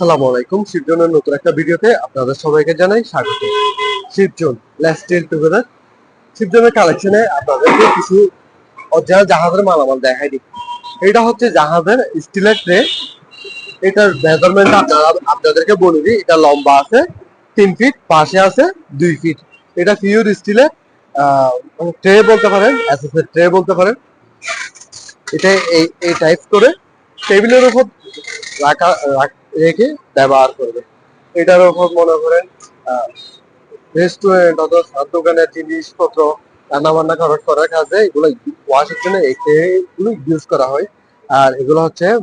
আসসালামু আলাইকুম। শিবজনের নতুন একটা ভিডিওতে আপনাদের সবাইকে জানাই স্বাগত। শিবজন লেটস টেল টুগেদার শিবজনের কালেকশনে আপনাদেরকে কিছু অরিজিনাল জাহাজের মালামাল দেখাই দিই। এটা হচ্ছে জাহাজের স্টিলের ট্রে এটার মেজারমেন্ট আপনারা, আপনাদেরকে বলে দিই, এটা লম্বা আছে, তিন ফিট পাশে আছে দুই ফিট এটা পিওর স্টিলের ট্রে বলতে পারেন এসএসএর ট্রে বলতে পারেন। এটা এই এই টাইপ করে টেবিলের উপর রাখা রাখ- ব্যবহার করবে। এটার উপর মনে করেন রেস্টুরেন্ট অথবা দোকানের জিনিসপত্র রান্না বান্না করার করার কাজে এগুলো ওয়াশের জন্য এগুলো ইউজ করা হয়। আর এগুলো হচ্ছে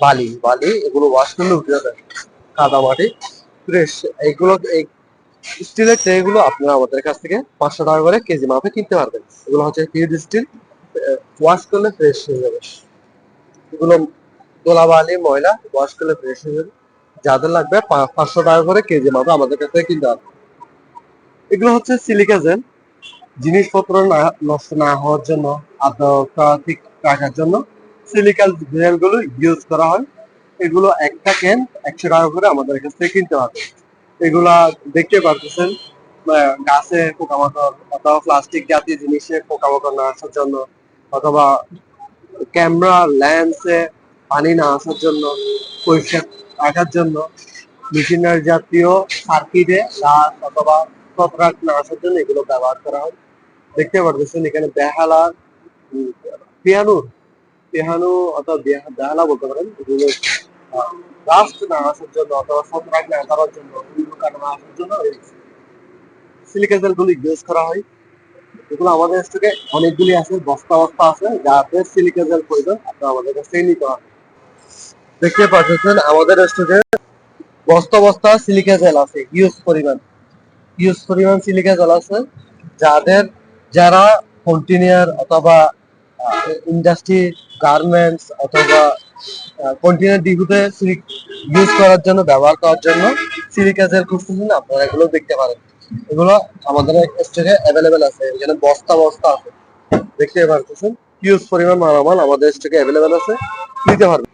বালি। বালি এগুলো ওয়াশ করলে উঠে যাবে। কাদা মাটি। ফ্রেশ এগুলো স্টিলের ট্রে গুলো আপনারা আমাদের কাছ থেকে পাঁচশো টাকা করে কেজি মাপে কিনতে পারবেন। এগুলো হচ্ছে পিউর স্টিল ওয়াশ করলে ফ্রেশ হয়ে যাবে। এগুলো ধুলাবালি ময়লা ওয়াশ করলে ফ্রেশ যাদের লাগবে পাঁচশো টাকা করে কেজি মাপে আমাদের কাছ থেকে কিনতে হবে। এগুলো হচ্ছে সিলিকা জেল। জিনিসপত্র নষ্ট না হওয়ার জন্য আদ্রতা ঠিক রাখার জন্য সিলিকাল জেলগুলো ইউজ করা হয়। এগুলো একটা ক্যান একশো টাকা করে আমাদের কাছ থেকে কিনতে হবে। এগুলা দেখতে পারতেছেন গাছে পোকামাকড় অথবা প্লাস্টিক জাতীয় জিনিসে পোকামাকড় না আসার জন্য অথবা ক্যামেরা ল্যান্সে পানি না আসার জন্য, পরিষ্কার রাখার জন্য, মেশিনারি জাতীয় সার্কিটে গাছ অথবা ছত্রাক না আসার জন্য এগুলো ব্যবহার করা হয়। দেখতে পারতেছেন এখানে বেহালা পিয়ানো পিয়ানো অথবা বেহা- বেহালা বলতে পারেন। এগুলো রাস্ট না আসার জন্য অথবা ছত্রাক না করার জন্য না আসার জন্য সিলিকা গুলো ইউজ করা হয়। এগুলো আমাদের থেকে অনেকগুলি আছে, বস্তা বস্তা আছে, যাতে সিলিকা জেল প্রয়োজন, আপনারা আমাদের কাছ থেকে নিতে হবে দেখতে পাচ্ছেন, আমাদের স্টকে বস্তা বস্তা সিলিকা জেল আছে ইউজ পরিমাণ। ইউজ পরিমাণ সিলিকা জেল আছে, যাদের, যারা কন্টিনিয়ার অথবা ইন্ডাস্ট্রি গার্মেন্টস অথবা কন্টিনিয়ার ডিগুতে ইউজ করার জন্য, ব্যবহার করার জন্য সিলিকা জেল খুঁজতেছেন, আপনারা এগুলো দেখতে পারেন। এগুলো আমাদের স্টকে অ্যাভেলেবেল আছে, এখানে বস্তা বস্তা আছে। দেখতে পারতেছেন ইউজ পরিমাণ মালামাল আমাদের স্টকে অ্যাভেলেবেল আছে, নিতে পারবেন।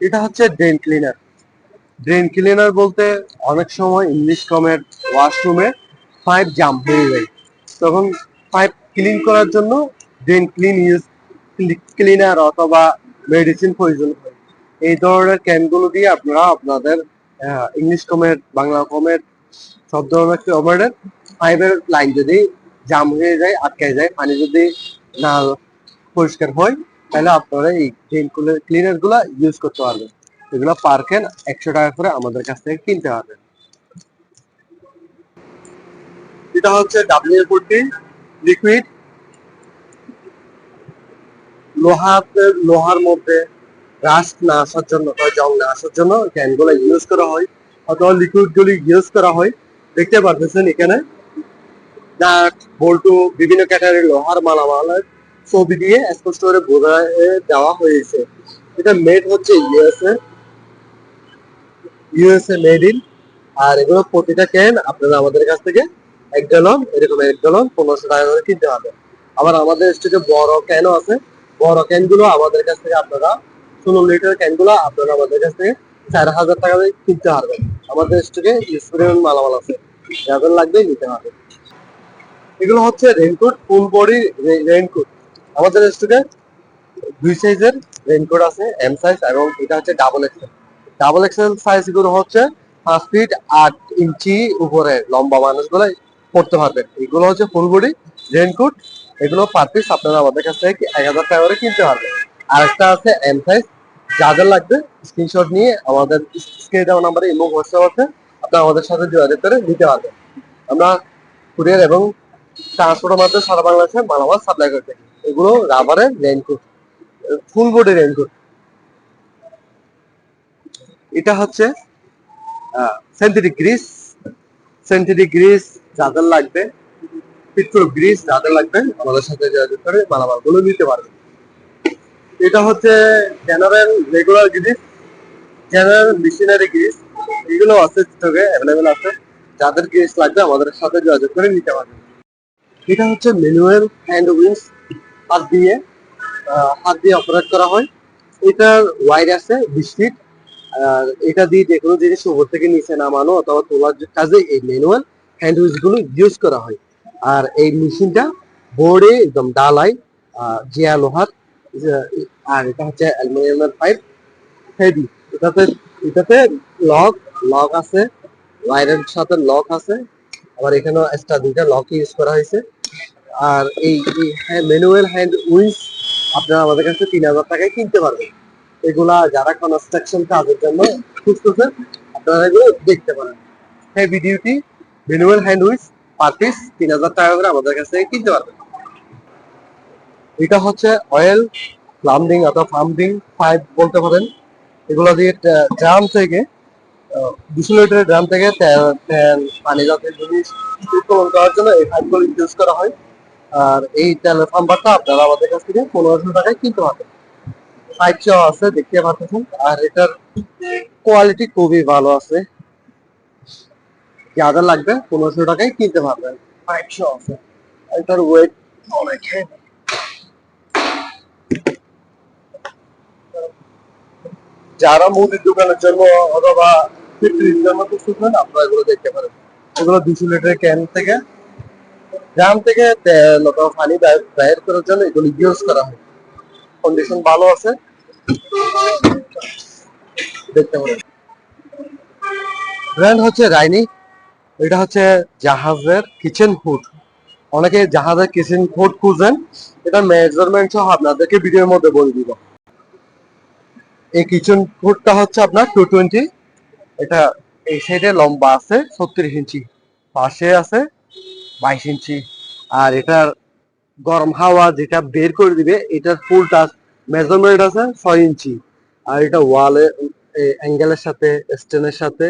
এটা হচ্ছে ড্রেন ক্লিনার ড্রেন ক্লিনার বলতে অনেক সময় ইংলিশ কমের ওয়াশরুমে পাইপ জাম হয়ে যায়। তখন পাইপ ক্লিন করার জন্য ড্রেন ক্লিন ইউজ ক্লিনার অথবা মেডিসিন প্রয়োজন হয়। এই ধরনের ক্যানগুলো দিয়ে আপনারা আপনাদের ইংলিশ কমের বাংলা কমের সব ধরনের কমের পাইপের লাইন যদি জাম হয়ে যায়, আটকে যায়, পানি যদি না পরিষ্কার হয় তাহলে আপনারা এই ক্লিনারগুলা ইউজ করতে পারবেন। এগুলো পার ক্যান একশো টাকা করে আমাদের কাছ থেকে কিনতে পারবেন এটা হচ্ছে ডাব্লিউ ফোরটি লিকুইড লোহাতে লোহার মধ্যে রাস্ট না আসার জন্য, বা জং না আসার জন্য ক্যানগুলো ইউজ করা হয়, অথবা লিকুইড গুলি ইউজ করা হয়। দেখতে পারতেছেন এখানে? নাট বল্টু বিভিন্ন ক্যাটাগরির লোহার মালামালের ছবি দিয়ে স্পষ্ট করে বোঝায় দেওয়া হয়েছে। এটা মেড হচ্ছে ইউএসএ ইউএসএ মেড ইন আর এগুলো প্রতিটা ক্যান আপনারা আমাদের কাছ থেকে এক গ্যালন এরকম এক গ্যালন পনেরোশো টাকা করে কিনতে হবে আবার আমাদের স্টেজে বড় ক্যানও আছে। বড় ক্যানগুলো আমাদের কাছ থেকে আপনারা, ষোলো লিটার ক্যানগুলো আপনারা আমাদের কাছ থেকে চার হাজার টাকা দিয়ে কিনতে পারবেন। আমাদের ইউজ পরিমাণ মালামাল আছে। যাদের লাগবে নিতে হবে এগুলো হচ্ছে রেনকোট ফুল বডি রেনকোট আমাদের স্টকে দুই সাইজের রেনকোট আছে এম সাইজ এবং এটা হচ্ছে ডাবল এক্সেল ডাবল এক্সেল সাইজগুলো হচ্ছে পাঁচ ফিট আট ইঞ্চি উপরে, লম্বা মানুষগুলো পড়তে পারবেন এগুলো হচ্ছে ফুল বডি রেনকোট এগুলো পার পিস আপনারা আমাদের কাছ এক হাজার টাকা করে কিনতে পারবেন। আরেকটা আছে এম সাইজ যাদের লাগবে স্ক্রিনশট নিয়ে আমাদের স্ক্রিনে দেওয়া নাম্বারে ইমো, হোয়াটসঅ্যাপ আছে। আপনারা আমাদের সাথে যোগাযোগ করে নিতে পারবেন। আমরা কুরিয়ার এবং ট্রান্সপোর্টের মাধ্যমে সারা বাংলাদেশে মালামাল সাপ্লাই করে থাকি। এগুলো রাবারের রেনকোট ফুল বডি রেনকোট এটা হচ্ছে সেন্থেটিক গ্রিস সেন্থেটিক গ্রিস যাদের লাগবে গ্রিস যাদের লাগবে, আমাদের সাথে যোগাযোগ করে নিতে পারবেন এটা হচ্ছে general regular grease general machinery grease এগুলো আছে অ্যাভেলেবেল আছে। যাদের গ্রিস লাগবে, আমাদের সাথে যোগাযোগ করে নিতে পারবেন এটা হচ্ছে ম্যানুয়াল হ্যান্ড উইন্স হাত দিয়ে হাত দিয়ে অপারেট করা হয়। এটার ওয়াইড আছে, বিশ ফিট আর এটা দিয়ে যে কোনো জিনিস উপর থেকে নিচে নামানো অথবা তোলার কাজে এই ম্যানুয়াল হ্যান্ডগুলো ইউজ করা হয়। আর এই মেশিনটা বোর্ডে একদম ডালাই জিয়া লোহার আর এটা হচ্ছে অ্যালুমিনিয়ামের পাইপ হেভি এটাতে এটাতে লক লক আছে ওয়াইরের সাথে লক আছে। আবার এখানেও এক্সট্রা দুইটা লক ইউজ করা হয়েছে। আর এই ম্যানুয়াল হ্যান্ড উইন্স আপনারা আমাদের কাছে তিন হাজার টাকায় কিনতে পারবেন। এগুলা যারা কনস্ট্রাকশন কাজের জন্য খুঁজতেছেন, আপনারা এগুলো দেখতে পারেন। Heavy duty manual hand winch per piece তিন হাজার টাকা করে আমাদের কাছ থেকে কিনতে পারবেন। এটা হচ্ছে অয়েল প্লাম্বিং অথবা পাম্পিং পাইপ বলতে পারেন। এগুলো দিয়ে ড্রাম থেকে দুশো লিটারের ড্রাম থেকে পানি জাতীয় জিনিস উত্তোলন করার জন্য এই পাইপগুলো ইউজ করা হয়। আর এই তেলের পাম্পারটা আপনারা আমাদের কাছ থেকে পনেরোশো টাকায় কিনতে পারবেন। পাইপ সহ আছে, দেখতে পাচ্ছেন। আর এটার কোয়ালিটি খুবই ভালো আছে। যাদের লাগবে, পনেরোশো টাকায় কিনতে পারবেন। পাইপ সহ আছে। এটার ওয়েট অনেক। যারা মুদির দোকানের জন্য অথবা আপনারা এগুলো দেখতে পারেন। এগুলো দুশো লিটারের ক্যান থেকে গ্রাম থেকে তেল অথবা পানি বের করার জন্য এগুলো ইউজ করা হয়। কন্ডিশন ভালো আছে। দেখতে পারেন ব্র্যান্ড হচ্ছে রাইনি এটা হচ্ছে জাহাজের কিচেন ফুড অনেকে জাহাজের কিচেন ফুড খুঁজেন। এটা মেজারমেন্ট সহ আপনাদেরকে ভিডিওর মধ্যে বলে দিব। এই কিচেন ফুডটা হচ্ছে আপনার টু টোয়েন্টি এটা এই সাইডে লম্বা আছে, ছত্রিশ ইঞ্চি। পাশে আছে বাইশ ইঞ্চি। আর এটার গরম হাওয়া যেটা বের করে দিবে, এটার ফুল টাচ মেজারমেন্ট আছে ছয় ইঞ্চি। আর এটা ওয়ালে অ্যাঙ্গেলের সাথে স্টেনের সাথে,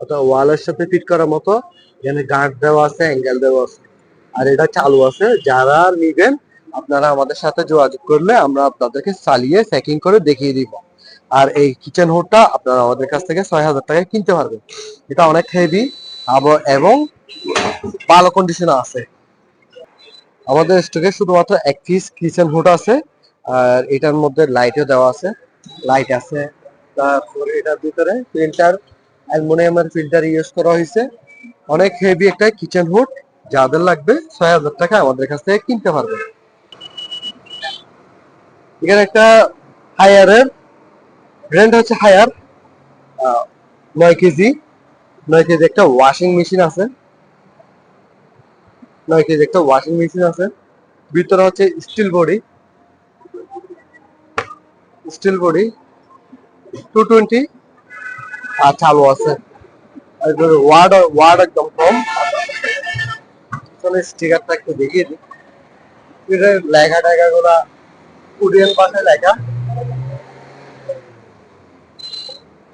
অথবা ওয়ালের সাথে ফিট করার মতো, এখানে গার্ড দেওয়া আছে অ্যাঙ্গেল দেওয়া আছে। আর এটা চালু আছে, যারা নিবেন, আপনারা আমাদের সাথে যোগাযোগ করলে আমরা আপনাদেরকে চালিয়ে প্যাকিং করে দেখিয়ে দিব। আর এই কিচেন হোডটা আপনারা আমাদের কাছ থেকে ছয় হাজার টাকায় কিনতে পারবেন। এটা অনেক হেভি এবং ভালো কন্ডিশনে আছে। আমাদের স্টকে শুধুমাত্র এক পিস কিচেন হুড আছে, আর এটার মধ্যে লাইটও দেওয়া আছে। লাইট আছে, তারপরে এটার ভিতরে প্রিন্টার অ্যালুমিনিয়ামের ফিল্টার ইউজ করা হয়েছে। অনেক হেভি একটা কিচেন হুড যাদের লাগবে ছয় হাজার টাকা আমাদের কাছ থেকে কিনতে পারবে। এখানে একটা হায়ারের ব্র্যান্ড হচ্ছে হায়ার নয় কেজি। নয় কেজি একটা ওয়াশিং মেশিন আছে। নয় কেজি একটা ওয়াশিং মেশিন আছে? ভিতরে হচ্ছে steel body steel body two twenty আর চালু আছে। ওয়ার্ড ওয়ার্ড একদম কম। স্টিকারটা একটু দেখিয়ে দিই। এটার লেখা টেখা গুলা কোরিয়ান ভাষায় লেখা।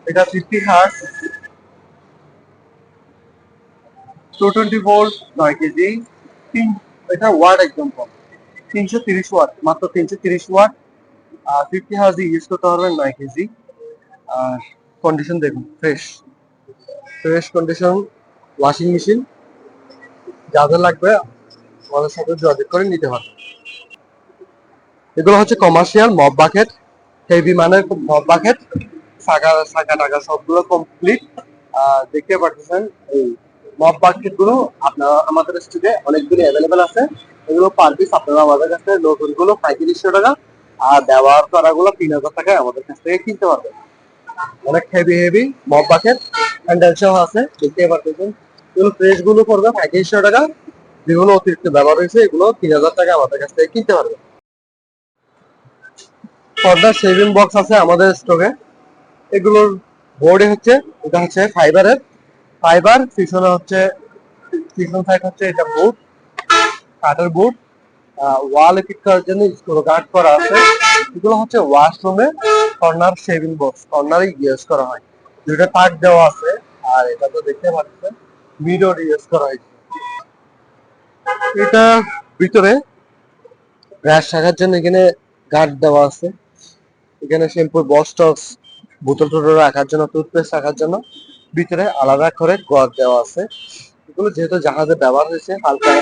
এটা fifty hertz two twenty volt নয় কেজি। তিন, এটা একদম কম। তিনশো তিরিশ ওয়াট মাত্র তিনশো তিরিশ ওয়াট আর ফিফটি হার্স ইউজ করতে পারবেন নয় কেজি আর কন্ডিশন দেখুন fresh fresh condition washing machine যাদের লাগবে, আমাদের সাথে যোগাযোগ করে নিতে হবে এগুলো হচ্ছে কমার্শিয়াল মব বাকেট হেভি মানের মব বাকেট শাখা শাখা টাকা সবগুলো কমপ্লিট দেখতে পাচ্ছেন, এই মব বাকেটগুলো আপনারা আমাদের স্টুডে অনেকগুলো অ্যাভেলেবেল আছে। এগুলো পার পিস আপনারা আমাদের কাছে নতুনগুলো পঁয়ত্রিশশো টাকা আর ব্যবহার করা গুলো তিন হাজার টাকায় আমাদের কাছ থেকে কিনতে পারবেন। অনেক heavy heavy mop bucket handle সহ আছে, দেখতে পাচ্ছেন এগুলো ফ্রেশগুলো পড়বে পঁয়ত্রিশশো টাকা। যেগুলো অতিরিক্ত ব্যবহার হয়েছে, এগুলো তিন হাজার টাকা আমাদের কাছ থেকে কিনতে পারবেন। পর্দার সেভিং বক্স আছে আমাদের স্টকে এগুলোর বোর্ডে হচ্ছে, এটা হচ্ছে ফাইবারের ফাইবার, পিছনে হচ্ছে, পিছন সাইড হচ্ছে এটা বোর্ড কাঠের বোর্ড ওয়ালে ফিট করার জন্য স্ক্রু গার্ড করা আছে। এগুলো হচ্ছে ওয়াশরুমে কর্নার শেভিং বক্স কর্নারে ইউজ করা হয়। দেওয়া আছে, আর এটা তো দেখতে পাচ্ছেন মিরর ইউজ করা হয়েছে। এটা ভিতরে ব্রাশ রাখার জন্য এখানে গার্ড দেওয়া আছে। এখানে শ্যাম্পুর বক্স টক্স বোতল টোতল রাখার জন্য টুথপেস্ট রাখার জন্য। ভিতরে আলাদা করে গদ দেওয়া আছে। এগুলো যেহেতু জাহাজে ব্যবহার হয়েছে, হালকা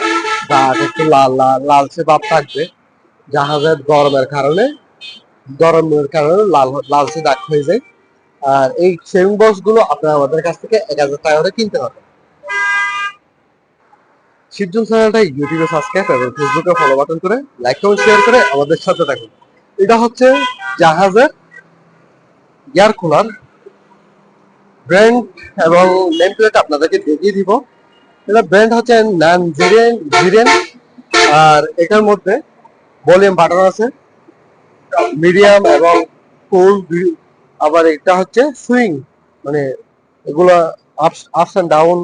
দাগ একটু লাল লাল, লালচে ভাব থাকবে। জাহাজের গরমের কারণে গরমের কারণে লাল, লালচে দাগ হয়ে যায়। আর এই সেভিং বক্সগুলো আপনারা আমাদের কাছ থেকে এক হাজার টাকা করে কিনতে হবে শিবজন চ্যানেলটা ইউটিউবে সাবস্ক্রাইব এবং ফেসবুকে ফলো বাটন করে লাইক কমেন্ট শেয়ার করে আমাদের সাথে থাকুন। এটা হচ্ছে জাহাজের এয়ার কুলার ব্র্যান্ড এবং নেম প্লেট আপনাদেরকে দেখিয়ে দিব। এটা ব্র্যান্ড হচ্ছে নান জিরেন জিরেন আর এটার মধ্যে ভলিউম বাটন আছে। মিডিয়াম এবং ফুল আবার এটা হচ্ছে সুইং মানে এগুলা ups ups and down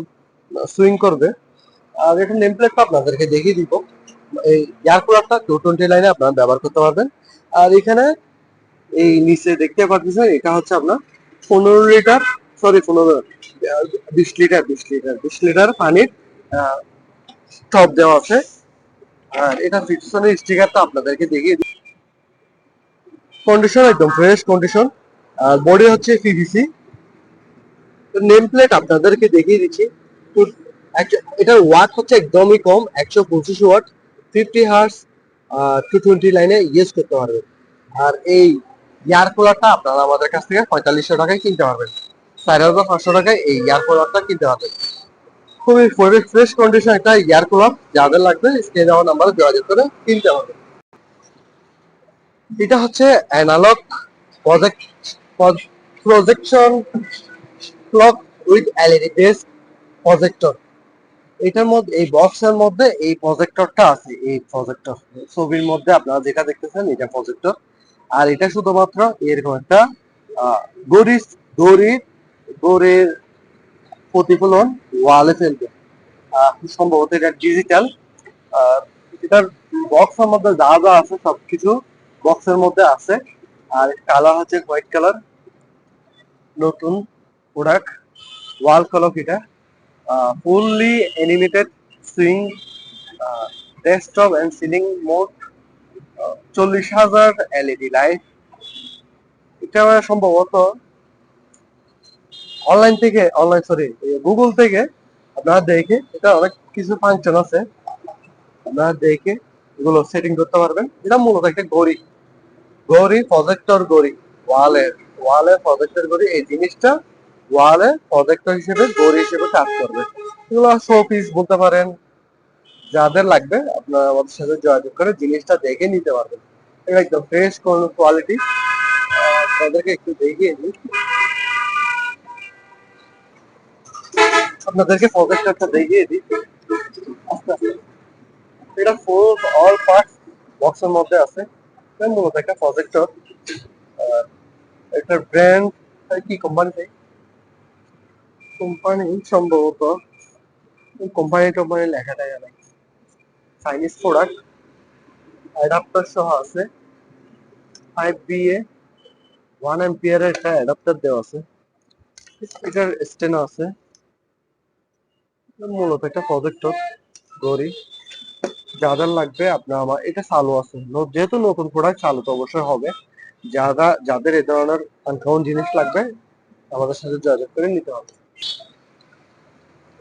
swing করবে। আর এটা নেম প্লেটটা আপনাদেরকে দেখিয়ে দিব। এই এয়ার কুলারটা টু টোয়েন্টি লাইনে আপনারা ব্যবহার করতে পারবেন। আর এখানে এই নিচে দেখতে পাচ্ছেন, এটা হচ্ছে আপনার পনেরো লিটার সরি পনেরো বিশ লিটার বিশ লিটার বিশ লিটার পানির টপ দেওয়া আছে। আর এটা পিছনের স্টিকারটা আপনাদেরকে দেখিয়ে দিই। কন্ডিশন একদম ফ্রেশ কন্ডিশন আর বডি হচ্ছে পিভিসি নেম প্লেট আপনাদেরকে দেখিয়ে দিচ্ছি। এটার ওয়াট হচ্ছে একদমই কম, একশো পঁচিশ watt fifty hertz two twenty লাইনে ইউজ করতে পারবেন। আর এই এয়ার কুলারটা আপনারা আমাদের কাছ থেকে পঁয়তাল্লিশশো টাকায় কিনতে পারবেন। চার হাজার পাঁচশো টাকায় এই এয়ার কুলারটা কিনতে হবে। খুবই পরিবেশ ফ্রেশ কন্ডিশন একটা এয়ার কুলার যাদের লাগবে স্ক্রিনে দেওয়া নাম্বারে যোগাযোগ করে কিনতে হবে। এটা হচ্ছে analogue project projection clock with LED base projector এটার মধ্যে, এই বক্সের মধ্যে এই প্রজেক্টরটা আছে, এই প্রজেক্টর ছবির মধ্যে আপনারা যেটা দেখতেছেন, এটা প্রজেক্টর আর এটা শুধুমাত্র এরকম একটা গড়ির দড়ির দড়ির প্রতিফলন ওয়ালে ফেলবে। সম্ভবত এটা ডিজিটাল এটার বক্সের মধ্যে যা যা আছে সবকিছু বক্সের মধ্যে আছে। আর কালার হচ্ছে হোয়াইট কালার নতুন প্রোডাক্ট ওয়াল ক্লক এটা। Fully animated swing desktop and ceiling mode চল্লিশ হাজার এলইডি লাইট এটা সম্ভবত অনলাইন থেকে অনলাইন সরি গুগল থেকে আপনারা দেখে, এটা অনেক কিছু ফাংশন আছে, আপনারা দেখে এগুলো সেটিং করতে পারবেন। এটা মূলত একটা ঘড়ি ঘড়ি প্রজেক্টর ঘড়ি ওয়ালের ওয়ালে প্রজেক্টর ঘড়ি, এই জিনিসটা ওয়ালে প্রজেক্টর হিসেবে, ঘড়ি হিসেবে কাজ করবে। এগুলো শো পিস বলতে পারেন, যাদের লাগবে, আপনারা আমাদের সাথে যোগাযোগ করে জিনিসটা দেখে নিতে পারবেন। এটা একদম ফ্রেশ কোয়ালিটি তাদেরকে একটু দেখিয়ে দিই। আপনাদেরকে প্রজেক্টরটা দেখিয়ে দিই। এটা ফুল অল পার্টস বক্সের মধ্যে আছে। মূলত একটা প্রজেক্টর এটার ব্র্যান্ড কি কোম্পানি কোম্পানি সম্ভবত কোম্পানি টোম্পানি লেখাটা জানা চাইনিজ প্রোডাক্ট অ্যাডাপ্টার সহ আছে। Five V A one ampere একটা অ্যাডাপ্টার দেওয়া আছে। এটার স্টেনও আছে। মূলত একটা প্রজেক্টর গড়ি যাদের লাগবে আপনার আমার, এটা চালু আছে। যেহেতু নতুন প্রোডাক্ট চালু, তো অবশ্যই হবে। যারা যাদের এ ধরনের আনকমন জিনিস লাগবে, আমাদের সাথে যোগাযোগ করে নিতে হবে।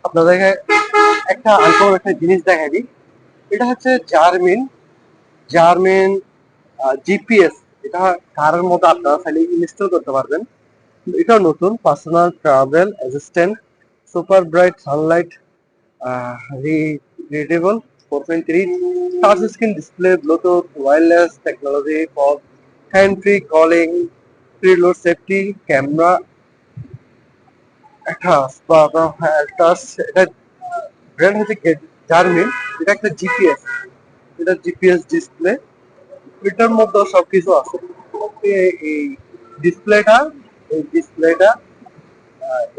আপনাদেরকে একটা আনকমন একটা জিনিস দেখাই দিই। এটা হচ্ছে জার্মিন জার্মিন জিপিএস এটা কারের মধ্যে আপনারা চাইলে ইনস্টল করতে পারবেন। এটা নতুন personal travel assistant super bright sunlight screen display Bluetooth wireless technology for hand free calling preload safety camera একটা টাচ এটা একটা জিপিএস এটা জিপিএস ডিসপ্লে এটার মধ্যে সবকিছু আছে। এই ডিসপ্লেটা এই ডিসপ্লেটা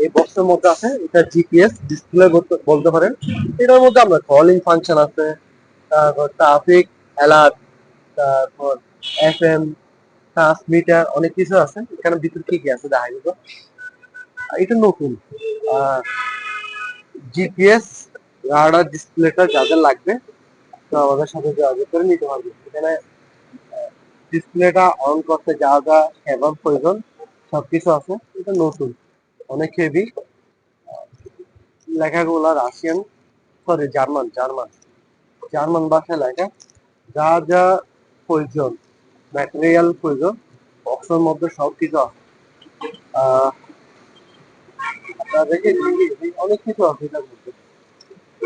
এই বক্সের মধ্যে আছে, এটা জিপিএস ডিসপ্লে বলতে পারেন। এটার মধ্যে আমরা কলিং ফাংশন আছে, তারপর ট্রাফিক অ্যালার্ট তারপর এফএম ট্রান্সমিটার অনেক কিছু আছে। এখানে ভিতর কি কি আছে দেখা যেত এটা নতুন। জিপিএস রাডার ডিসপ্লেটা যাদের লাগবে, তো আমাদের সাথে যোগাযোগ করে নিতে পারবে। এখানে ডিসপ্লেটা অন করতে যা যা কেবল প্রয়োজন, সবকিছু আছে। এটা নতুন। অনেক heavy লেখাগুলা Russian sorry German German German ভাষায় লেখা। যা যা প্রয়োজন ম্যাটেরিয়াল প্রয়োজন বক্সের মধ্যে সব কিছু আছে অনেক কিছু আছে এটার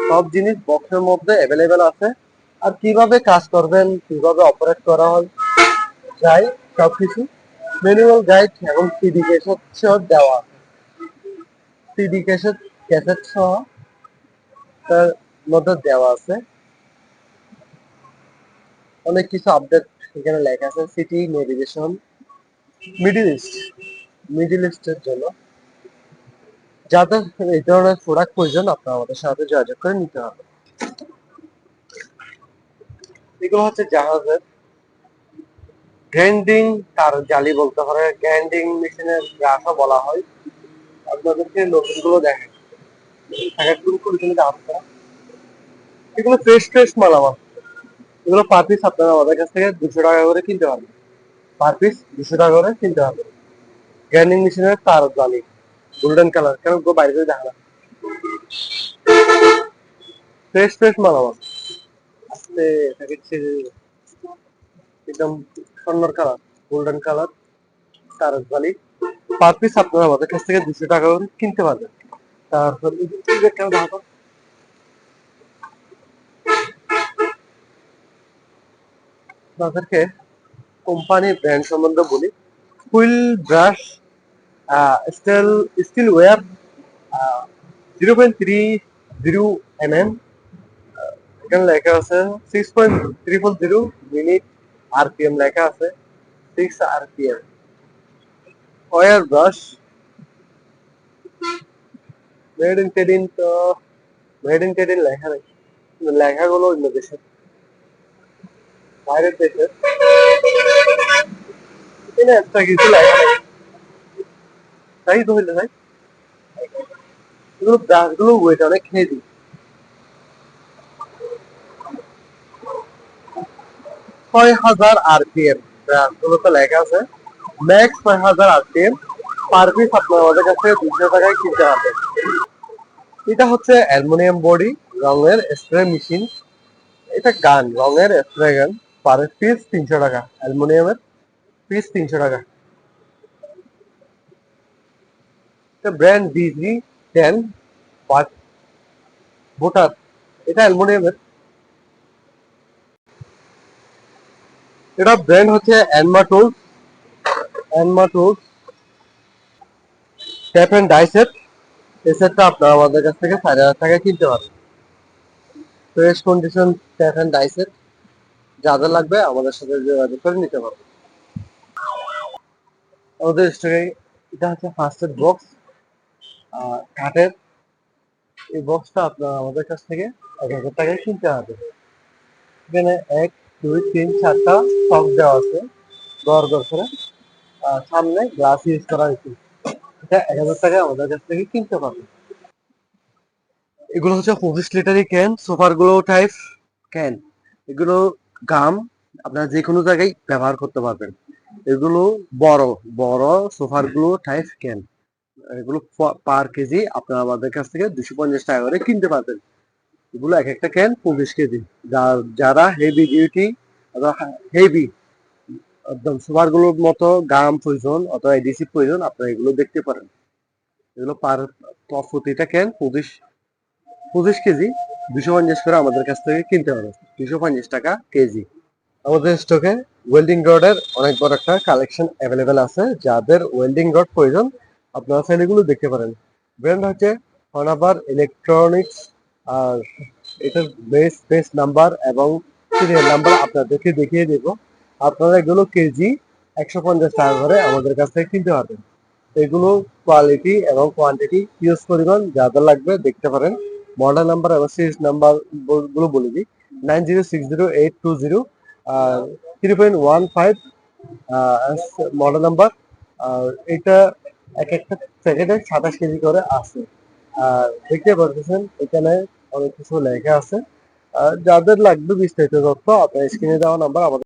সব জিনিস বক্সের মধ্যে অ্যাভেলেবেল আছে। আর কীভাবে কাজ করবেন, কীভাবে অপারেট করা হয়, যাই সবকিছু। ম্যানুয়াল গাইড এবং সিডি দেওয়া। আছে সিডি ক্যাসেট ক্যাসেট সহ তার মধ্যে দেওয়া আছে। অনেক কিছু আপডেট এখানে লেখা আছে city navigation middle east middle ইস্টের জন্য। যাদের এই ধরনের প্রোডাক্ট প্রয়োজন, আপনারা আমাদের সাথে যোগাযোগ করে নিতে হবে। এগুলো হচ্ছে জাহাজের গ্রাইন্ডিং তার জালি বলতে পারে গ্রাইন্ডিং মেশিনের গ্রাফও বলা হয়। আপনাদেরকে নতুনগুলো দেখেন এগুলো ফ্রেশ ফ্রেশ মাল আমার। এগুলো পার পিস আপনারা আমাদের কাছ থেকে দুশো টাকা করে কিনতে পারবেন। পার পিস দুশো টাকা করে কিনতে হবে গ্রাইন্ডিং মেশিনের তার জালি গোল্ডেন কালার কেন গো বাইরে দেখা না? ফ্রেশ ফ্রেশ মাল আমার। আস্তে প্যাকেট একদম স্বর্ণর কালার গোল্ডেন কালার তার জালি পার পিস আপনারা আমাদের কাছ থেকে দুশো টাকা করে কিনতে পারবেন। তারপর আপনাদেরকে কোম্পানি ব্র্যান্ড সম্বন্ধে বলি। Wheel brush steel steel wire zero point three zero M M এখানে লেখা আছে six point triple zero minute RPM লেখা আছে six RPM brush made in টেডিন তো মেড ইন টেডিন লেখা নেই কিন্তু লেখাগুলো অন্য বাইরের দেশের এখানে একটা কিছু লেখা তাই তো হইলে ভাই এগুলো ব্রাশগুলো ওয়েট অনেক হেভি ছয় হাজার আরপিএম ব্রাশগুলোতে লেখা আছে ম্যাক্স ছয় হাজার আরপিএম পার পিস আপনার আমাদের কাছ দুশো টাকায় কিনতে হবে এটা হচ্ছে অ্যালুমিনিয়াম বডি, রঙের স্প্রে মেশিন এটা গান, রঙের স্প্রে গান পার পিস তিনশো টাকা, অ্যালুমিনিয়ামের পিস তিনশো টাকা। ব্র্যান্ড ডিজি টেন বাট ভোটার এটা অ্যালুমিনিয়ামের। এটা ব্র্যান্ড হচ্ছে Anma tools Anma tools tap and die set এই সেটটা আপনারা আমাদের কাছ থেকে চার হাজার টাকায় কিনতে পারেন fresh condition tap and die set যাদের লাগবে আমাদের সাথে যোগাযোগ করে নিতে পারবেন। আমাদের স্টোরে এটা হচ্ছে ফার্স্ট এড বক্স কাঠের এই বক্সটা আপনারা আমাদের কাছ থেকে এক হাজার টাকায় কিনতে হবে এখানে এক, দুই, তিন, চারটা স্টক দেওয়া আছে। গড় গড় করে। সামনে গ্লাস ইউজ করা হয়েছে। এটা এক হাজার টাকায় আমাদের কাছ থেকে কিনতে পারবেন এগুলো হচ্ছে পঁচিশ লিটারই ক্যান সোফারগুলো টাইপ ক্যান এগুলো গাম আপনারা যে কোনো জায়গায় ব্যবহার করতে পারবেন। এগুলো বড় বড় সোফারগুলো টাইপ ক্যান এগুলো পার কেজি আপনারা আমাদের কাছ থেকে দুশো পঞ্চাশ টাকা করে কিনতে পারবেন। এগুলো এক একটা ক্যান পঁচিশ কেজি যারা হেভি ডিউটি হেভি একদম সোফারগুলোর মতো গাম প্রয়োজন অথবা এডিসি প্রয়োজন, আপনারা এগুলো দেখতে পারেন। এগুলো পার প্রতিটা ক্যান পঁচিশ পঁচিশ কেজি, দুশো পঞ্চাশ করে আমাদের কাছ থেকে কিনতে হবে দুশো পঞ্চাশ টাকা কেজি। আমাদের স্টকে ওয়েল্ডিং রডের অনেক বড় একটা কালেকশন অ্যাভেলেবেল আছে, যাদের ওয়েল্ডিং রড প্রয়োজন, আপনারা এগুলো দেখতে পারেন। ব্র্যান্ড হচ্ছে হনাবার ইলেকট্রনিক্স আর এটার বেস বেস নাম্বার এবং সিরিয়াল নাম্বার আপনাদেরকে দেখিয়ে দেবো। আপনারা এগুলো কেজি একশো পঞ্চাশ টাকা করে আমাদের কাছ থেকে কিনতে পারবেন। এগুলো কোয়ালিটি এবং কোয়ান্টিটি ইউজ পরিমাণ যাদের লাগবে দেখতে পারেন। মডেল নাম্বার এবং সিরিজ নাম্বারগুলো বলে দিই। Nine zero six zero eight two zero three point one five model number আর এটা এক একটা প্যাকেটে সাতাশ কেজি করে আছে। আর দেখতে পারতেছেন, এখানে অনেক কিছু লেখা আছে। যাদের লাগবে বিস্তারিত তথ্য আপনার স্ক্রিনে দেওয়া নাম্বার আমাদের